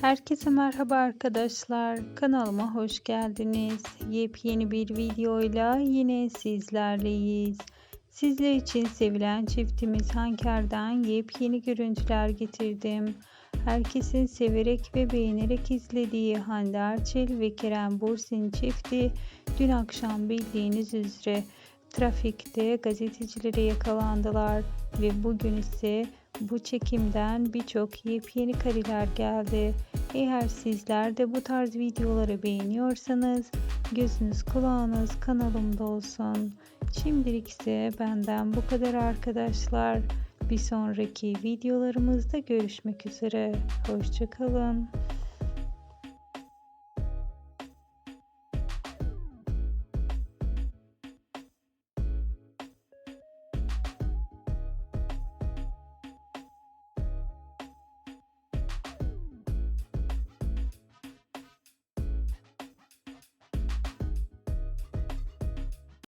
Herkese merhaba arkadaşlar. Kanalıma hoş geldiniz. Yepyeni bir videoyla yine sizlerleyiz. Sizler için sevilen çiftimiz Hanker'den yepyeni görüntüler getirdim. Herkesin severek ve beğenerek izlediği Hande Erçel ve Kerem Bursin çifti dün akşam bildiğiniz üzere trafikte gazetecilere yakalandılar ve bugün ise bu çekimden birçok yepyeni kareler geldi. Eğer sizler de bu tarz videoları beğeniyorsanız gözünüz kulağınız kanalımda olsun. Şimdilik ise benden bu kadar arkadaşlar. Bir sonraki videolarımızda görüşmek üzere. Hoşçakalın.